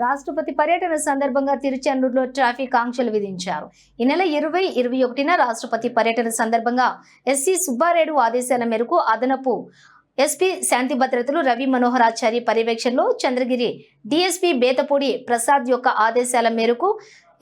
రాష్ట్రపతి పర్యటన సందర్భంగా తిరుచెన్నూరులో ట్రాఫిక్ ఆంక్షలు విధించారు. ఈ నెల ఇరవై ఇరవై ఒకటిన రాష్ట్రపతి పర్యటన సందర్భంగా ఎస్సీ సుబ్బారెడ్డి ఆదేశాల మేరకు అదనపు ఎస్పీ శాంతి భద్రతలు రవి మనోహరాచారి పర్యవేక్షణలో చంద్రగిరి డిఎస్పీ బేతపూడి ప్రసాద్ యొక్క ఆదేశాల మేరకు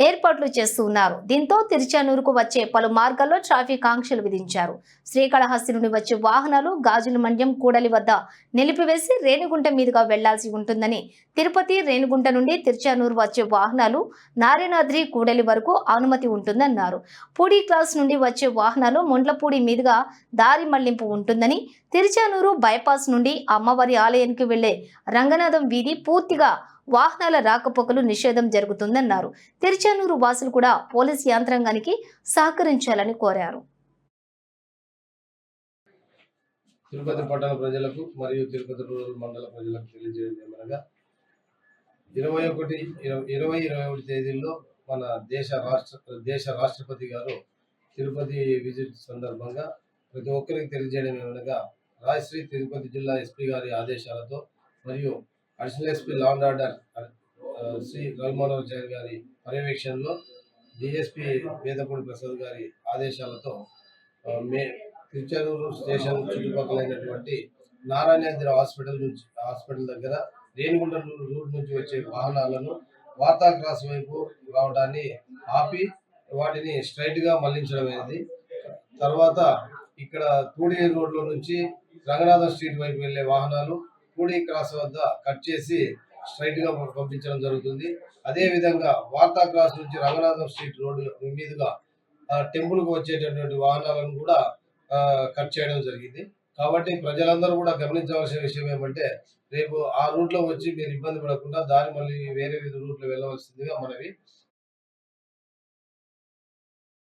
ఏర్పాట్లు చేస్తూ ఉన్నారు. దీంతో తిరుచానూరుకు వచ్చే పలు మార్గాల్లో ట్రాఫిక్ ఆంక్షలు విధించారు. శ్రీకాళహస్తి నుండి వచ్చే వాహనాలు గాజుల మండ్యం కూడలి వద్ద నిలిపివేసి రేణిగుంట మీదుగా వెళ్ళాల్సి ఉంటుందని తిరుపతి రేణిగుంట నుండి తిరుచానూరు వచ్చే వాహనాలు నారాయణాద్రి కూడలి వరకు అనుమతి ఉంటుందన్నారు. పూడి క్లాస్ నుండి వచ్చే వాహనాలు ముండ్లపూడి మీదుగా దారి మళ్ళింపు ఉంటుందని తిరుచానూరు బైపాస్ నుండి అమ్మవారి ఆలయానికి వెళ్ళే రంగనాథం వీధి పూర్తిగా వాహనాల రాకపోకలు నిషేధం జరుగుతుందన్నారు. తిరుచానూరు వాసులు కూడా పోలీస్ యంత్రాంగానికి సహకరించాలని కోరారు. తిరుపతి పట్టణ ప్రజలకు మరియు తిరుపతి రూరల్ మండల ప్రజలకు తెలియజేయడం ఏమనగా ఇరవై ఒకటి ఇరవై ఇరవై ఇరవై ఒకటి తేదీల్లో మన దేశ రాష్ట్ర దేశ రాష్ట్రపతి గారు తిరుపతి విజిట్ సందర్భంగా ప్రతి ఒక్కరికి తెలియజేయడం ఏమనగా రాజశ్రీ తిరుపతి జిల్లా ఎస్పీ గారి ఆదేశాలతో మరియు additional SP law and order ఆ, శ్రీ రఘుమోహన్ గారి పర్యవేక్షణలో డిఎస్పీ వేదపూడి ప్రసాద్ గారి ఆదేశాలతో మే తిరుచానూరు స్టేషన్ చుట్టుపక్కలైనటువంటి నారాయణేంద్ర హాస్పిటల్ నుంచి హాస్పిటల్ దగ్గర రేణిగుంట రూట్ నుంచి వచ్చే వాహనాలను వార్తా క్రాస్ వైపు రావడాన్ని ఆపి వాటిని స్ట్రైట్గా మళ్ళించడం అనేది. తర్వాత ఇక్కడ పూడి రోడ్లో నుంచి రంగనాథ స్ట్రీట్ వైపు వెళ్ళే వాహనాలు పూడి క్రాస్ వద్ద కట్ చేసి స్ట్రైట్గా పంపించడం జరుగుతుంది. అదే విధంగా వార్తా క్రాస్ నుంచి రంగనాథం స్ట్రీట్ రోడ్డు మీదుగా టెంపుల్కు వచ్చేటటువంటి వాహనాలను కూడా కట్ చేయడం జరిగింది. కాబట్టి ప్రజలందరూ కూడా గమనించవలసిన విషయం ఏమంటే రేపు ఆ రూట్లో వచ్చి మీరు ఇబ్బంది పడకుండా దారి మళ్ళీ వేరే వేరే వెళ్ళవలసిందిగా మనవి